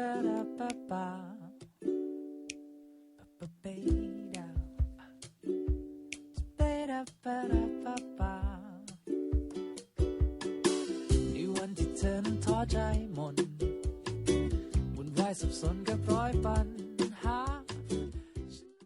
วันที่เธอท้อใจหมดวุ่นวายสับสนกับร้อยปัน